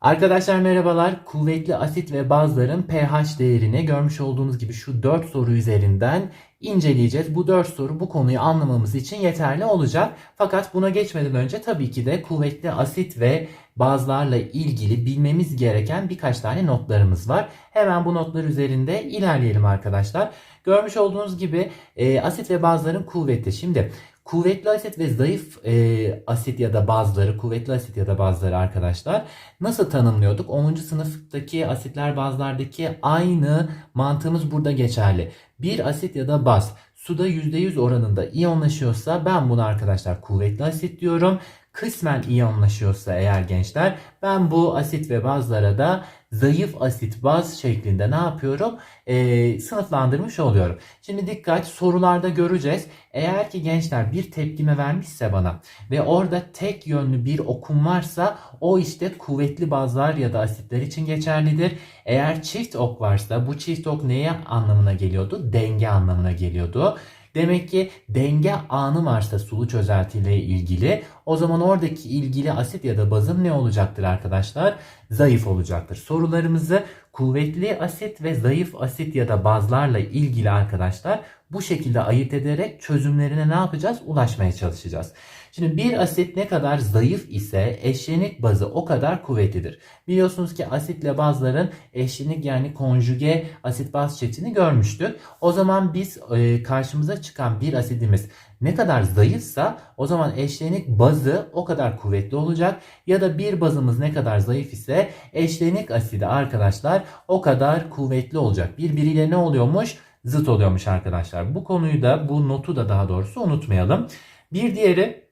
Arkadaşlar merhabalar. Kuvvetli asit ve bazların pH değerini görmüş olduğunuz gibi şu 4 soru üzerinden inceleyeceğiz. Bu 4 soru bu konuyu anlamamız için yeterli olacak. Fakat buna geçmeden önce tabii ki de kuvvetli asit ve bazlarla ilgili bilmemiz gereken birkaç tane notlarımız var. Hemen bu notlar üzerinde ilerleyelim arkadaşlar. Görmüş olduğunuz gibi e, asit ve bazların kuvveti. Şimdi Kuvvetli asit ve zayıf e, asit ya da bazları, kuvvetli asit ya da bazları arkadaşlar nasıl tanımlıyorduk? 10. sınıftaki asitler bazlardaki aynı mantığımız burada geçerli. Bir asit ya da baz suda %100 oranında iyonlaşıyorsa ben bunu arkadaşlar kuvvetli asit diyorum. Kısmen iyonlaşıyorsa eğer gençler ben bu asit ve bazlara da zayıf asit baz şeklinde ne yapıyorum? Ee, sınıflandırmış oluyorum. Şimdi dikkat sorularda göreceğiz. Eğer ki gençler bir tepkime vermişse bana ve orada tek yönlü bir okum varsa o işte kuvvetli bazlar ya da asitler için geçerlidir. Eğer çift ok varsa bu çift ok neye anlamına geliyordu? Denge anlamına geliyordu. Demek ki denge anı varsa sulu çözeltiyle ilgili o zaman oradaki ilgili asit ya da bazın ne olacaktır arkadaşlar? Zayıf olacaktır. Sorularımızı kuvvetli asit ve zayıf asit ya da bazlarla ilgili arkadaşlar bu şekilde ayırt ederek çözümlerine ne yapacağız? Ulaşmaya çalışacağız. Şimdi bir asit ne kadar zayıf ise eşlenik bazı o kadar kuvvetlidir. Biliyorsunuz ki asitle bazların eşlenik yani konjuge asit baz çiftini görmüştük. O zaman biz e, karşımıza çıkan bir asidimiz ne kadar zayıfsa o zaman eşlenik bazı o kadar kuvvetli olacak. Ya da bir bazımız ne kadar zayıf ise eşlenik asidi arkadaşlar o kadar kuvvetli olacak. Birbiriyle ne oluyormuş? Zıt oluyormuş arkadaşlar. Bu konuyu da bu notu da daha doğrusu unutmayalım. Bir diğeri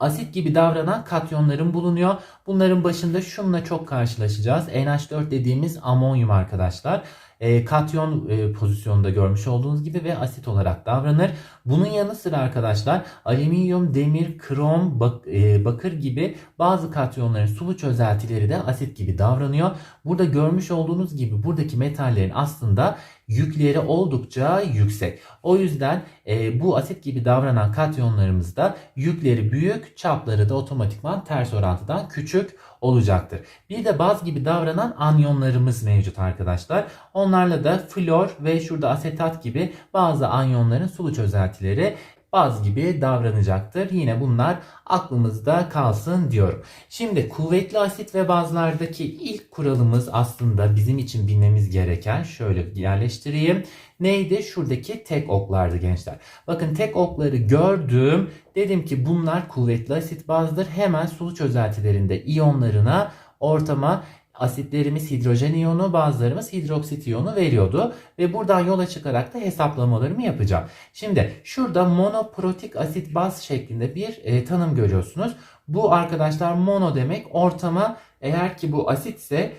asit gibi davranan katyonların bulunuyor. Bunların başında şununla çok karşılaşacağız. NH4 dediğimiz amonyum arkadaşlar. E, katyon e, pozisyonunda görmüş olduğunuz gibi ve asit olarak davranır. Bunun yanı sıra arkadaşlar alüminyum, demir, krom, bak, e, bakır gibi bazı katyonların sulu çözeltileri de asit gibi davranıyor. Burada görmüş olduğunuz gibi buradaki metallerin aslında yükleri oldukça yüksek. O yüzden e, bu asit gibi davranan katyonlarımızda yükleri büyük, çapları da otomatikman ters orantıdan küçük olacaktır. Bir de baz gibi davranan anyonlarımız mevcut arkadaşlar. Onlarla da flor ve şurada asetat gibi bazı anyonların sulu çözeltileri baz gibi davranacaktır. Yine bunlar aklımızda kalsın diyorum. Şimdi kuvvetli asit ve bazlardaki ilk kuralımız aslında bizim için bilmemiz gereken şöyle yerleştireyim. Neydi? Şuradaki tek oklardı gençler. Bakın tek okları gördüm. Dedim ki bunlar kuvvetli asit bazdır. Hemen sulu çözeltilerinde iyonlarına ortama asitlerimiz hidrojen iyonu, bazılarımız hidroksit iyonu veriyordu. Ve buradan yola çıkarak da hesaplamalarımı yapacağım. Şimdi şurada monoprotik asit baz şeklinde bir e, tanım görüyorsunuz. Bu arkadaşlar mono demek ortama eğer ki bu asitse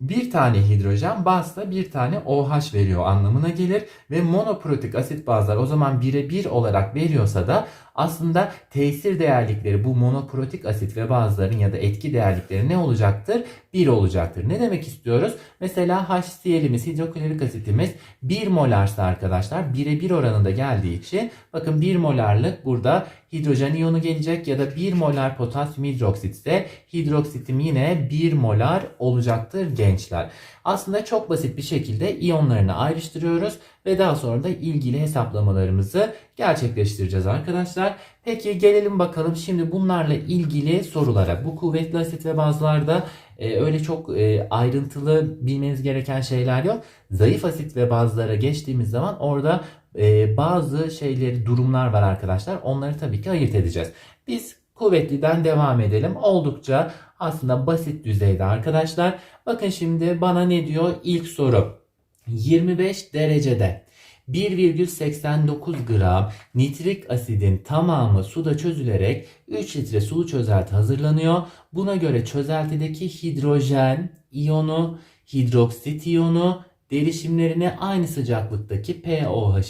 bir tane hidrojen bazda bir tane OH veriyor anlamına gelir ve monoprotik asit bazlar o zaman birebir olarak veriyorsa da aslında tesir değerlikleri bu monoprotik asit ve bazların ya da etki değerlikleri ne olacaktır? 1 olacaktır. Ne demek istiyoruz? Mesela HCl'imiz hidroklorik asitimiz 1 molarsa arkadaşlar birebir oranında geldiği için bakın 1 molarlık burada hidrojen iyonu gelecek ya da 1 molar potasyum hidroksit ise hidroksitim yine 1 molar olacaktır gençler. Aslında çok basit bir şekilde iyonlarını ayrıştırıyoruz ve daha sonra da ilgili hesaplamalarımızı gerçekleştireceğiz arkadaşlar. Peki gelelim bakalım şimdi bunlarla ilgili sorulara. Bu kuvvetli asit ve bazlarda e, öyle çok e, ayrıntılı bilmeniz gereken şeyler yok. Zayıf asit ve bazlara geçtiğimiz zaman orada e, bazı şeyleri durumlar var arkadaşlar. Onları tabii ki ayırt edeceğiz. Biz kuvvetliden devam edelim. Oldukça aslında basit düzeyde arkadaşlar. Bakın şimdi bana ne diyor ilk soru. 25 derecede 1,89 gram nitrik asidin tamamı suda çözülerek 3 litre sulu çözelti hazırlanıyor. Buna göre çözeltideki hidrojen iyonu, hidroksit iyonu derişimlerine aynı sıcaklıktaki POH'ı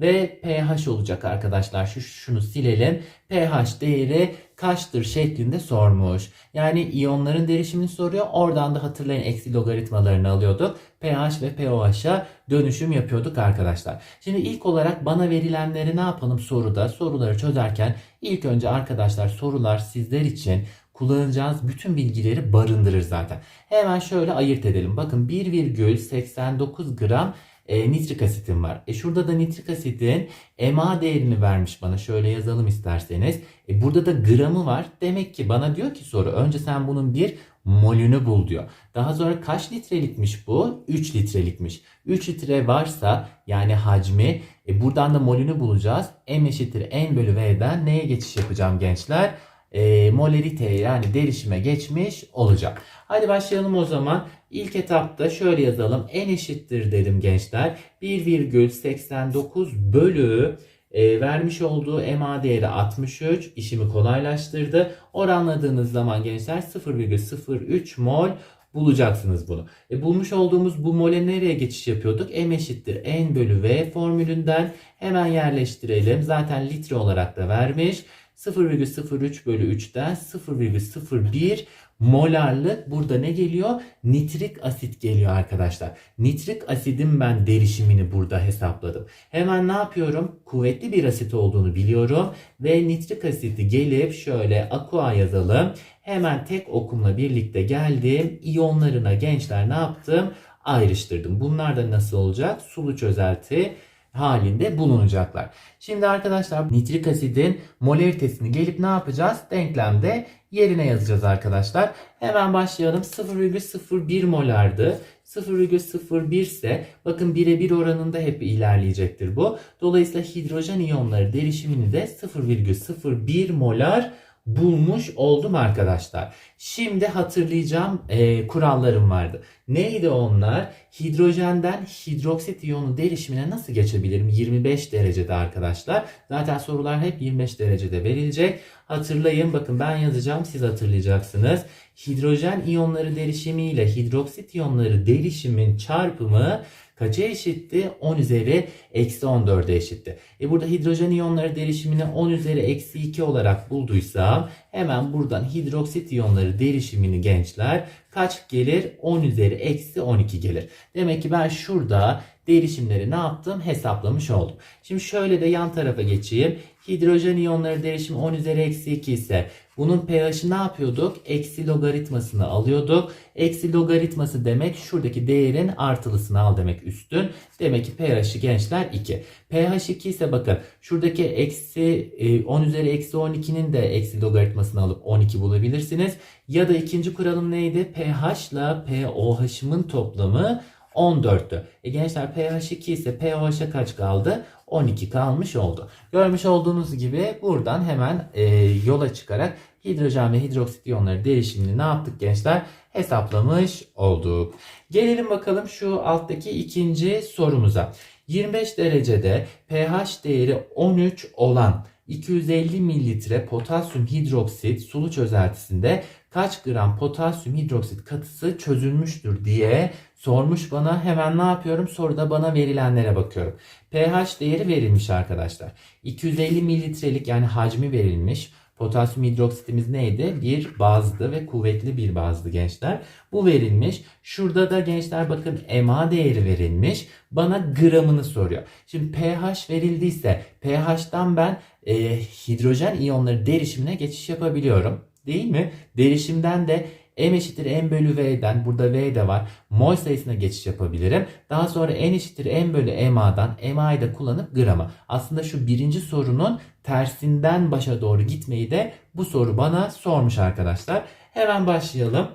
ve pH olacak arkadaşlar. Şu şunu silelim. pH değeri kaçtır şeklinde sormuş. Yani iyonların derişimini soruyor. Oradan da hatırlayın eksi logaritmalarını alıyorduk. pH ve pOH'a dönüşüm yapıyorduk arkadaşlar. Şimdi ilk olarak bana verilenleri ne yapalım soruda? Soruları çözerken ilk önce arkadaşlar sorular sizler için kullanacağınız bütün bilgileri barındırır zaten. Hemen şöyle ayırt edelim. Bakın 1,89 gram e, nitrik asitim var. E şurada da nitrik asitin MA değerini vermiş bana. Şöyle yazalım isterseniz. E burada da gramı var. Demek ki bana diyor ki soru önce sen bunun bir molünü bul diyor. Daha sonra kaç litrelikmiş bu? 3 litrelikmiş. 3 litre varsa yani hacmi e buradan da molünü bulacağız. M eşittir N bölü V'den neye geçiş yapacağım gençler? E, moleriteye yani derişime geçmiş olacak. Hadi başlayalım o zaman. İlk etapta şöyle yazalım. N eşittir dedim gençler. 1,89 bölü e, vermiş olduğu MA değeri 63 işimi kolaylaştırdı. Oranladığınız zaman gençler 0,03 mol bulacaksınız bunu. E, bulmuş olduğumuz bu mole nereye geçiş yapıyorduk? M eşittir N bölü V formülünden hemen yerleştirelim. Zaten litre olarak da vermiş. 0,03 bölü 3'ten 0,01 molarlık burada ne geliyor? Nitrik asit geliyor arkadaşlar. Nitrik asidin ben derişimini burada hesapladım. Hemen ne yapıyorum? Kuvvetli bir asit olduğunu biliyorum. Ve nitrik asiti gelip şöyle aqua yazalım. Hemen tek okumla birlikte geldim. İyonlarına gençler ne yaptım? Ayrıştırdım. Bunlar da nasıl olacak? Sulu çözelti halinde bulunacaklar. Şimdi arkadaşlar nitrik asidin molaritesini gelip ne yapacağız? Denklemde yerine yazacağız arkadaşlar. Hemen başlayalım. 0,01 molardı. 0,01 ise bakın birebir oranında hep ilerleyecektir bu. Dolayısıyla hidrojen iyonları derişimini de 0,01 molar bulmuş oldum arkadaşlar. Şimdi hatırlayacağım e, kurallarım vardı. Neydi onlar? Hidrojenden hidroksit iyonu derişimine nasıl geçebilirim? 25 derecede arkadaşlar. Zaten sorular hep 25 derecede verilecek. Hatırlayın bakın ben yazacağım siz hatırlayacaksınız. Hidrojen iyonları derişimi ile hidroksit iyonları derişimin çarpımı kaça eşitti? 10 üzeri eksi 14'e eşitti. E burada hidrojen iyonları derişimini 10 üzeri eksi 2 olarak bulduysam hemen buradan hidroksit iyonları derişimini gençler kaç gelir? 10 üzeri eksi 12 gelir. Demek ki ben şurada derişimleri ne yaptım? Hesaplamış oldum. Şimdi şöyle de yan tarafa geçeyim. Hidrojen iyonları derişimi 10 üzeri eksi 2 ise bunun pH'i ne yapıyorduk? Eksi logaritmasını alıyorduk. Eksi logaritması demek şuradaki değerin artılısını al demek üstün. Demek ki pH'i gençler 2. pH 2 ise bakın şuradaki eksi 10 üzeri eksi 12'nin de eksi logaritmasını alıp 12 bulabilirsiniz. Ya da ikinci kuralım neydi? pH ile pOH'ımın toplamı 14'tü. E gençler pH 2 ise pOH'a kaç kaldı? 12 kalmış oldu. Görmüş olduğunuz gibi buradan hemen e, yola çıkarak hidrojen ve hidroksit iyonları derişimini ne yaptık gençler? Hesaplamış olduk. Gelelim bakalım şu alttaki ikinci sorumuza. 25 derecede pH değeri 13 olan 250 mililitre potasyum hidroksit sulu çözeltisinde kaç gram potasyum hidroksit katısı çözülmüştür diye sormuş bana. Hemen ne yapıyorum? Soruda bana verilenlere bakıyorum. pH değeri verilmiş arkadaşlar. 250 mililitrelik yani hacmi verilmiş. Potasyum hidroksitimiz neydi? Bir bazdı ve kuvvetli bir bazdı gençler. Bu verilmiş. Şurada da gençler bakın MA değeri verilmiş. Bana gramını soruyor. Şimdi pH verildiyse pH'tan ben e, hidrojen iyonları derişimine geçiş yapabiliyorum. Değil mi? Derişimden de M eşittir M bölü V'den burada V de var. Mol sayısına geçiş yapabilirim. Daha sonra N eşittir M bölü MA'dan MA'yı da kullanıp grama. Aslında şu birinci sorunun tersinden başa doğru gitmeyi de bu soru bana sormuş arkadaşlar. Hemen başlayalım.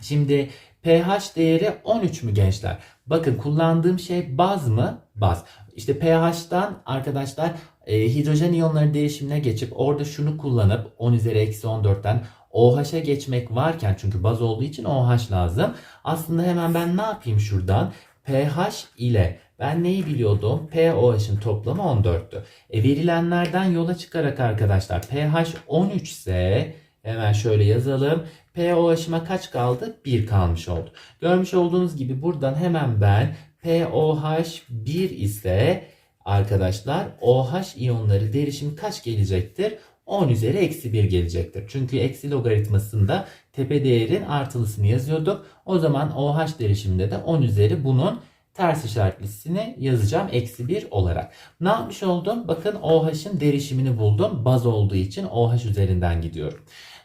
Şimdi pH değeri 13 mü gençler? Bakın kullandığım şey baz mı? Baz. İşte pH'tan arkadaşlar e, hidrojen iyonları değişimine geçip orada şunu kullanıp 10 üzeri eksi 14'ten OH'a geçmek varken çünkü baz olduğu için OH lazım. Aslında hemen ben ne yapayım şuradan? pH ile ben neyi biliyordum? pOH'ın toplamı 14'tü. E, verilenlerden yola çıkarak arkadaşlar pH 13 ise hemen şöyle yazalım. pOH'ıma kaç kaldı? 1 kalmış oldu. Görmüş olduğunuz gibi buradan hemen ben pOH 1 ise arkadaşlar OH iyonları derişimi kaç gelecektir? 10 üzeri eksi 1 gelecektir. Çünkü eksi logaritmasında tepe değerin artılısını yazıyorduk. O zaman OH derişiminde de 10 üzeri bunun ters işaretlisini yazacağım eksi 1 olarak. Ne yapmış oldum? Bakın OH'ın derişimini buldum. Baz olduğu için OH üzerinden gidiyorum.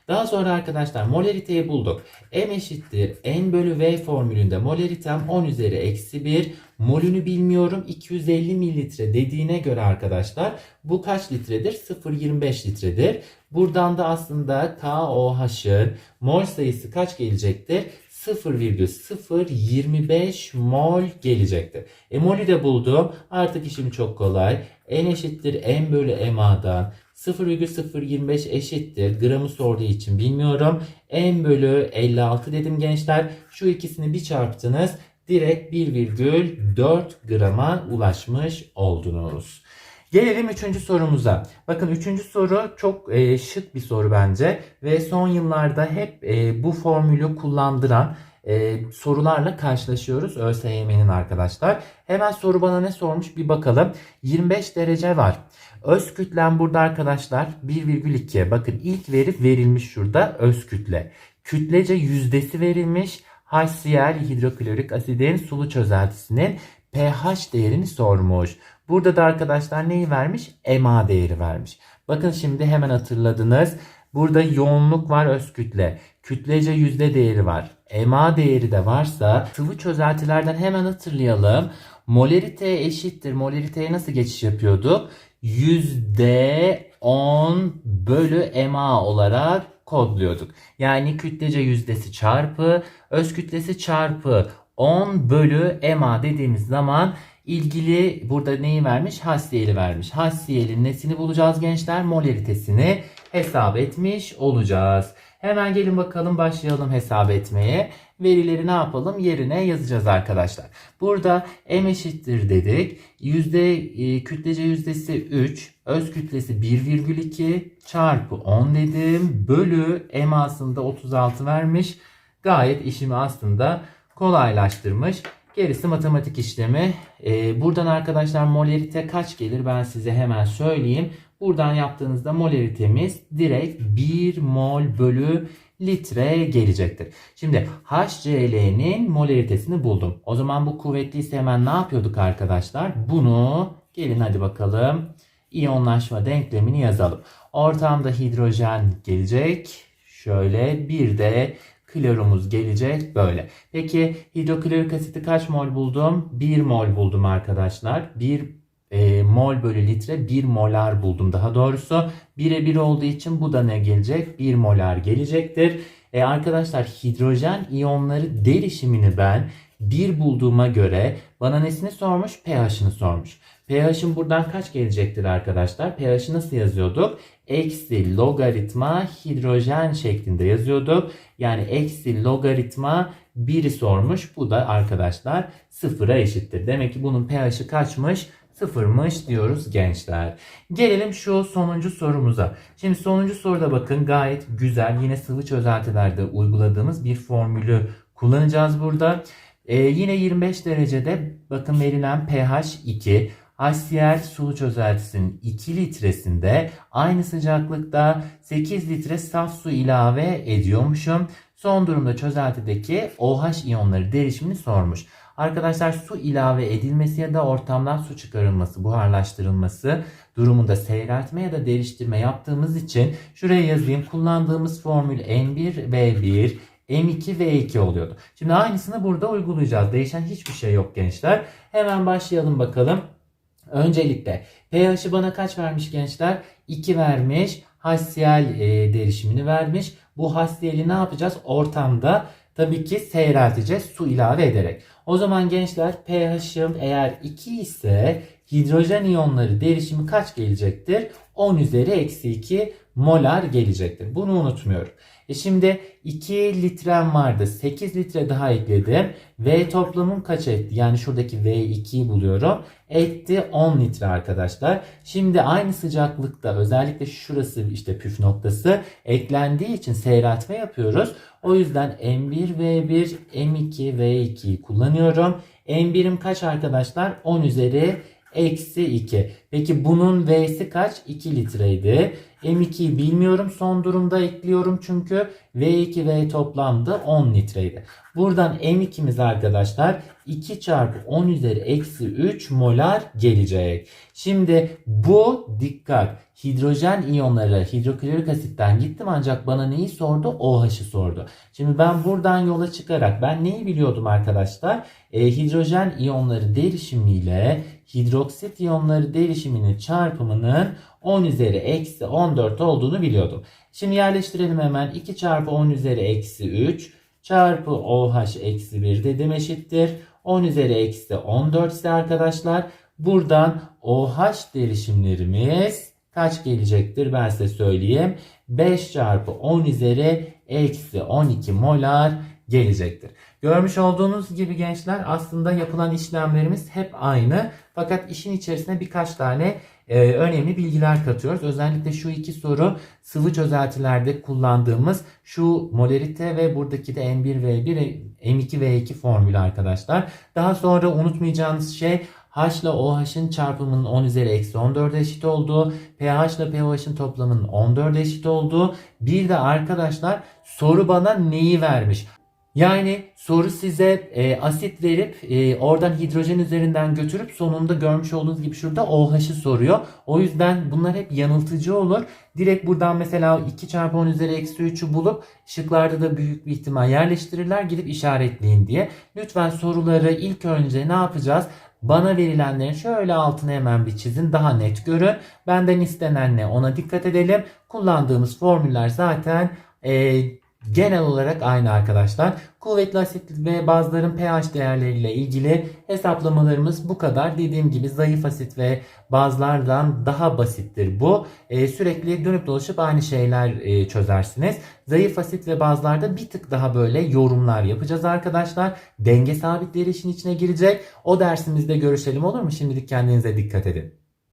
Daha sonra arkadaşlar molariteyi bulduk. M eşittir N bölü V formülünde molaritem 10 üzeri eksi 1. Molünü bilmiyorum 250 mililitre dediğine göre arkadaşlar bu kaç litredir? 0.25 litredir. Buradan da aslında KOH'ın mol sayısı kaç gelecektir? 0,025 mol gelecektir. E molü de buldum. Artık işim çok kolay. N eşittir M bölü MA'dan 0,025 eşittir. Gramı sorduğu için bilmiyorum. M bölü 56 dedim gençler. Şu ikisini bir çarptınız. Direkt 1,4 grama ulaşmış oldunuz. Gelelim üçüncü sorumuza. Bakın üçüncü soru çok e, şık bir soru bence ve son yıllarda hep e, bu formülü kullandıran e, sorularla karşılaşıyoruz ÖSYM'nin arkadaşlar. Hemen soru bana ne sormuş bir bakalım. 25 derece var. Öz kütlem burada arkadaşlar 1,2. Bakın ilk veri verilmiş şurada öz kütle. Kütlece yüzdesi verilmiş. HCl hidroklorik asidin sulu çözeltisinin pH değerini sormuş. Burada da arkadaşlar neyi vermiş? MA değeri vermiş. Bakın şimdi hemen hatırladınız. Burada yoğunluk var öz kütle. Kütlece yüzde değeri var. MA değeri de varsa sıvı çözeltilerden hemen hatırlayalım. Molarite eşittir. Molariteye nasıl geçiş yapıyorduk? Yüzde 10 bölü MA olarak kodluyorduk. Yani kütlece yüzdesi çarpı öz kütlesi çarpı 10 bölü MA dediğimiz zaman ilgili burada neyi vermiş? HCl'i vermiş. HCl'in nesini bulacağız gençler? Molaritesini hesap etmiş olacağız. Hemen gelin bakalım başlayalım hesap etmeye. Verileri ne yapalım? Yerine yazacağız arkadaşlar. Burada M eşittir dedik. Yüzde, e, kütlece yüzdesi 3. Öz kütlesi 1,2 çarpı 10 dedim. Bölü M aslında 36 vermiş. Gayet işimi aslında kolaylaştırmış. Gerisi matematik işlemi. Ee, buradan arkadaşlar molarite kaç gelir ben size hemen söyleyeyim. Buradan yaptığınızda molaritemiz direkt 1 mol bölü litre gelecektir. Şimdi HCl'nin molaritesini buldum. O zaman bu kuvvetliyse hemen ne yapıyorduk arkadaşlar? Bunu gelin hadi bakalım iyonlaşma denklemini yazalım. Ortamda hidrojen gelecek. Şöyle bir de klorumuz gelecek böyle. Peki hidroklorik asiti kaç mol buldum? 1 mol buldum arkadaşlar. 1 e, mol bölü litre 1 molar buldum daha doğrusu. 1'e 1 olduğu için bu da ne gelecek? 1 molar gelecektir. E, arkadaşlar hidrojen iyonları derişimini ben 1 bulduğuma göre bana nesini sormuş? pH'ını sormuş. pH'ın buradan kaç gelecektir arkadaşlar? pH'ı nasıl yazıyorduk? Eksi logaritma hidrojen şeklinde yazıyorduk. Yani eksi logaritma 1'i sormuş. Bu da arkadaşlar sıfıra eşittir. Demek ki bunun pH'i kaçmış? Sıfırmış diyoruz gençler. Gelelim şu sonuncu sorumuza. Şimdi sonuncu soruda bakın gayet güzel. Yine sıvı çözeltilerde uyguladığımız bir formülü kullanacağız burada. Ee, yine 25 derecede bakın verilen pH 2. HCl sulu çözeltisinin 2 litresinde aynı sıcaklıkta 8 litre saf su ilave ediyormuşum. Son durumda çözeltideki OH iyonları derişimini sormuş. Arkadaşlar su ilave edilmesi ya da ortamdan su çıkarılması, buharlaştırılması durumunda seyreltme ya da deriştirme yaptığımız için şuraya yazayım. Kullandığımız formül N1 V1 M2 V2 oluyordu. Şimdi aynısını burada uygulayacağız. Değişen hiçbir şey yok gençler. Hemen başlayalım bakalım. Öncelikle pH'i bana kaç vermiş gençler? 2 vermiş. HCl e, derişimini vermiş. Bu HCl'i ne yapacağız? Ortamda tabii ki seyrelteceğiz su ilave ederek. O zaman gençler pH'im eğer 2 ise hidrojen iyonları derişimi kaç gelecektir? 10 üzeri eksi 2 molar gelecektir. Bunu unutmuyorum. E şimdi 2 litrem vardı. 8 litre daha ekledim. V toplamım kaç etti? Yani şuradaki V2'yi buluyorum. Etti 10 litre arkadaşlar. Şimdi aynı sıcaklıkta özellikle şurası işte püf noktası eklendiği için seyreltme yapıyoruz. O yüzden M1 V1 M2 V2'yi kullanıyorum. M1'im kaç arkadaşlar? 10 üzeri eksi 2. Peki bunun V'si kaç? 2 litreydi. M2'yi bilmiyorum son durumda ekliyorum çünkü V2 V toplamda 10 litreydi. Buradan M2'miz arkadaşlar 2 çarpı 10 üzeri eksi 3 molar gelecek. Şimdi bu dikkat hidrojen iyonları hidroklorik asitten gittim ancak bana neyi sordu? OH'ı sordu. Şimdi ben buradan yola çıkarak ben neyi biliyordum arkadaşlar? E, hidrojen iyonları derişimiyle hidroksit iyonları derişiminin çarpımının 10 üzeri eksi 14 olduğunu biliyordum. Şimdi yerleştirelim hemen 2 çarpı 10 üzeri eksi 3 çarpı OH eksi 1 dedim eşittir. 10 üzeri eksi 14 ise arkadaşlar buradan OH derişimlerimiz kaç gelecektir ben size söyleyeyim. 5 çarpı 10 üzeri eksi 12 molar gelecektir. Görmüş olduğunuz gibi gençler aslında yapılan işlemlerimiz hep aynı. Fakat işin içerisine birkaç tane e, önemli bilgiler katıyoruz. Özellikle şu iki soru sıvı çözeltilerde kullandığımız şu molarite ve buradaki de M1V1 M2V2 formülü arkadaşlar. Daha sonra unutmayacağınız şey H ile OH'ın çarpımının 10 üzeri eksi 14 eşit olduğu, pH ile pH'ın toplamının 14 eşit olduğu. Bir de arkadaşlar soru bana neyi vermiş? Yani soru size e, asit verip e, oradan hidrojen üzerinden götürüp sonunda görmüş olduğunuz gibi şurada OH'ı soruyor. O yüzden bunlar hep yanıltıcı olur. Direkt buradan mesela 2 çarpı 10 üzeri eksi 3'ü bulup şıklarda da büyük bir ihtimal yerleştirirler gidip işaretleyin diye. Lütfen soruları ilk önce ne yapacağız? Bana verilenlerin şöyle altına hemen bir çizin daha net görün. Benden istenen ne ona dikkat edelim. Kullandığımız formüller zaten e, genel olarak aynı arkadaşlar. Kuvvetli asit ve bazıların pH değerleriyle ilgili hesaplamalarımız bu kadar. Dediğim gibi zayıf asit ve bazılardan daha basittir bu. E, sürekli dönüp dolaşıp aynı şeyler e, çözersiniz. Zayıf asit ve bazılarda bir tık daha böyle yorumlar yapacağız arkadaşlar. Denge sabitleri işin içine girecek. O dersimizde görüşelim olur mu? Şimdilik kendinize dikkat edin.